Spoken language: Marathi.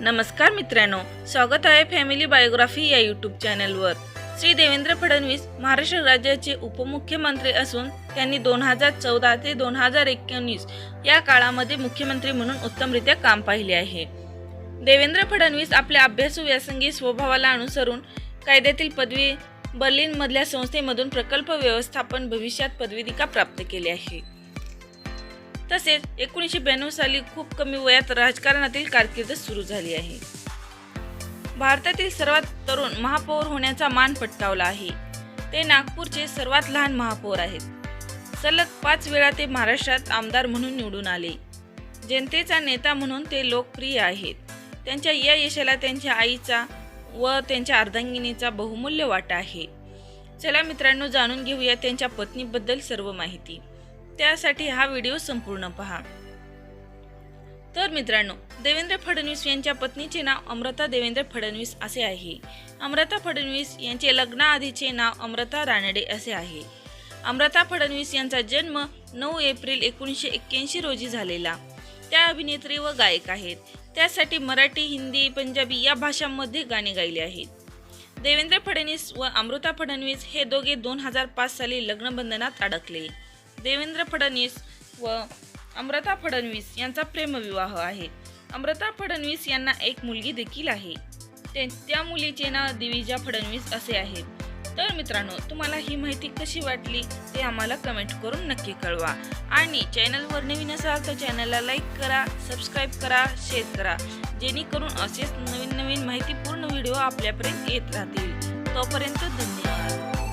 नमस्कार मित्रांनो स्वागत आहे फॅमिली बायोग्राफी या यूट्यूब चॅनलवर श्री देवेंद्र फडणवीस महाराष्ट्र राज्याचे उपमुख्यमंत्री असून त्यांनी दोन हजार चौदा ते दोन हजार एकोणीस या काळामध्ये मुख्यमंत्री म्हणून उत्तमरित्या काम पाहिले आहे. देवेंद्र फडणवीस आपल्या अभ्यासू व्यासंगी स्वभावाला अनुसरून कायद्यातील पदवी बर्लिनमधल्या संस्थेमधून प्रकल्प व्यवस्थापन भविष्यात पदविका प्राप्त केली आहे. तसेच एकोणीसशे ब्याण्णव साली खूप कमी वयात राजकारणातील कारकीर्द सुरू झाली आहे. भारतातील सर्वात तरुण महापौर होण्याचा मान पटकावला आहे. ते नागपूरचे सर्वात लहान महापौर आहेत. सलग पाच वेळा ते महाराष्ट्रात आमदार म्हणून निवडून आले. जनतेचा नेता म्हणून ते लोकप्रिय आहेत. त्यांच्या या यशाला त्यांच्या आईचा व त्यांच्या अर्धांगिनीचा बहुमूल्य वाटा आहे. चला मित्रांनो जाणून घेऊया त्यांच्या पत्नीबद्दल सर्व माहिती. त्यासाठी हा व्हिडिओ संपूर्ण पहा. तर मित्रांनो देवेंद्र फडणवीस यांच्या पत्नीचे नाव अमृता देवेंद्र फडणवीस असे आहे. अमृता फडणवीस यांचे लग्नाआधीचे नाव अमृता रानडे असे आहे. अमृता फडणवीस यांचा जन्म नऊ एप्रिल एकोणीसशे एक्क्याऐंशी रोजी झालेला. त्या अभिनेत्री व गायक आहेत. त्यासाठी मराठी हिंदी पंजाबी या भाषांमध्ये गाणी गायले आहेत. देवेंद्र फडणवीस व अमृता फडणवीस हे दोघे दोन हजार पाच साली लग्नबंधनात अडकले. देवेंद्र फडणवीस व अमृता फडणवीस यांचा प्रेमविवाह आहे. अमृता फडणवीस यांना एक मुलगी देखील आहे. ते त्या मुलीचे नाव दिविजा फडणवीस असे आहे. तर मित्रांनो तुम्हाला ही माहिती कशी वाटली ते आम्हाला कमेंट करून नक्की कळवा. आणि चॅनलवर नवीन असाल तर चॅनलला लाईक करा सबस्क्राईब करा शेअर करा. जेणेकरून असेच नवीन नवीन माहितीपूर्ण व्हिडिओ आपल्यापर्यंत येत राहतील. तोपर्यंत धन्यवाद.